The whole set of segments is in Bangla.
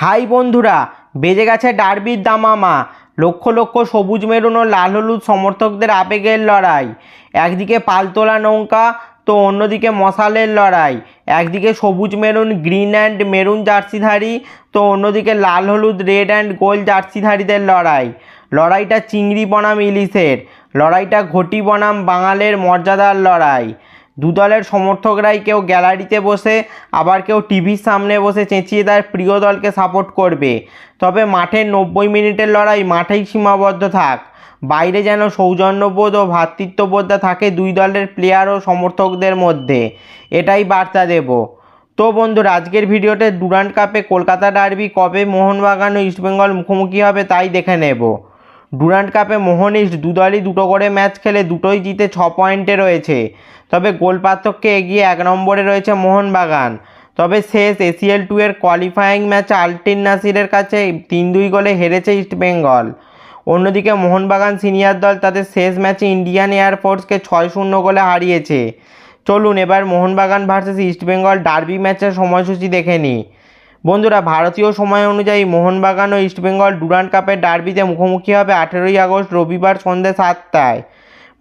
হাই বন্ধুরা, বেজে গেছে ডার্বির দামামা। লক্ষ লক্ষ সবুজ মেরুন ও লাল হলুদ সমর্থকদের আবেগের লড়াই। একদিকে পালতোলা নৌকা, তো অন্যদিকে মশালের লড়াই। একদিকে সবুজ মেরুন, গ্রিন অ্যান্ড মেরুন জার্সিধারী, তো অন্যদিকে লাল হলুদ, রেড অ্যান্ড গোল্ড জার্সিধারীদের লড়াই। লড়াইটা চিংড়ি বনাম ইলিশের, লড়াইটা ঘটি বনাম বাঙালের মর্যাদার লড়াই। দু দলের সমর্থকরাই কেউ গ্যালারিতে বসে, আবার কেউ টিভির সামনে বসে চেঁচিয়ে তার প্রিয় দলকে সাপোর্ট করবে। তবে মাঠের নব্বই মিনিটের লড়াই মাঠেই সীমাবদ্ধ থাক। বাইরে যেন সৌজন্যবোধ ও ভ্রাতৃত্ববোধটা থাকে দুই দলের প্লেয়ার ও সমর্থকদের মধ্যে। এটাই বার্তা দেব। তো বন্ধুরা, আজকের ভিডিওতে ডুরান্ড কাপে কলকাতা ডার্বি কবে মোহনবাগান ও ইস্টবেঙ্গল মুখোমুখি হবে তাই দেখে নেব। ডুরান্ড কাপে মোহন ইস্ট দু দলই দুটো করে ম্যাচ খেলে দুটোই জিতে ছ পয়েন্টে রয়েছে। তবে গোল পার্থক্যে এগিয়ে এক নম্বরে রয়েছে মোহনবাগান। তবে শেষ এসিএল টু এর কোয়ালিফাইং ম্যাচে আলটিন নাসিরের কাছে তিন দুই গোলে হেরেছে ইস্টবেঙ্গল অন্যদিকে মোহনবাগান সিনিয়র দল তাদের শেষ ম্যাচে ইন্ডিয়ান এয়ারফোর্সকে ছয় শূন্য গোলে হারিয়েছে। চলুন এবার মোহনবাগান ভার্সেস ইস্টবেঙ্গল ডার্বি ম্যাচের সময়সূচি দেখে নিই। বন্ধুরা, ভারতীয় সময় অনুযায়ী মোহনবাগান ও ইস্টবেঙ্গল ডুরান্ড কাপের ডার্বিতে মুখোমুখি হবে আঠেরোই আগস্ট রবিবার সন্ধ্যে সাতটায়।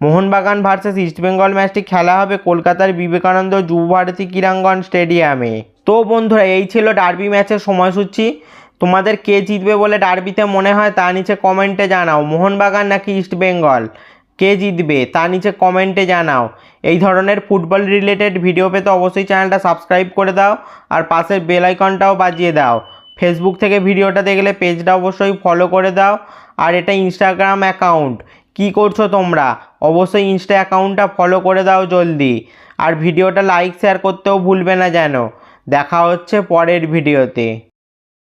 মোহনবাগান ভার্সেস ইস্টবেঙ্গল ম্যাচটি খেলা হবে কলকাতার বিবেকানন্দ যুবভারতী ক্রীড়াঙ্গন স্টেডিয়ামে। তো বন্ধুরা, এই ছিল ডার্বি ম্যাচের সময়সূচি। তোমাদের কে জিতবে বলে ডার্বিতে মনে হয় তা নিচে কমেন্টে জানাও। মোহনবাগান নাকি ইস্টবেঙ্গল কে জিতবে তা নিচে কমেন্টে জানাও। এই ধরনের ফুটবল রিলেটেড ভিডিও পেতে অবশ্যই চ্যানেলটা সাবস্ক্রাইব করে দাও আর পাশের বেল আইকনটাও বাজিয়ে দাও। ফেসবুক থেকে ভিডিওটা দেখলে পেজটা অবশ্যই ফলো করে দাও। আর এটা ইনস্টাগ্রাম অ্যাকাউন্ট কি করছ তোমরা? অবশ্যই ইনস্টা অ্যাকাউন্টটা ফলো করে দাও জলদি। আর ভিডিওটা লাইক শেয়ার করতেও ভুলবে না যেন। দেখা হচ্ছে পরের ভিডিওতে